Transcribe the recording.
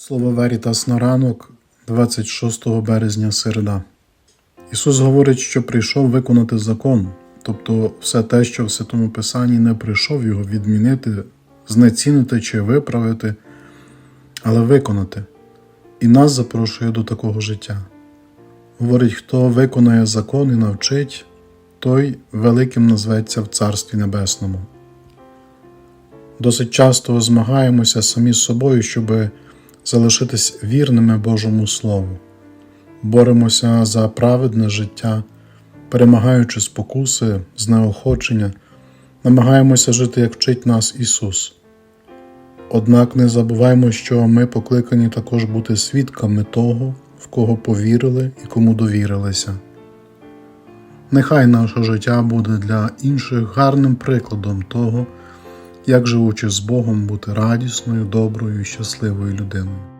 Слово Верітас на ранок 26 березня середа. Ісус говорить, що прийшов виконати закон, тобто все те, що в Святому Писанні не прийшов його відмінити, знецінити чи виправити, але виконати. І нас запрошує до такого життя. Говорить, хто виконує закон і навчить, той великим назветься в Царстві Небесному. Досить часто змагаємося самі з собою, щоб залишитись вірними Божому Слову, боремося за праведне життя, перемагаючи спокуси, знеохочення, намагаємося жити, як вчить нас Ісус. Однак не забуваємо, що ми покликані також бути свідками того, в кого повірили і кому довірилися. Нехай наше життя буде для інших гарним прикладом того, як живучи з Богом бути радісною, доброю і щасливою людиною.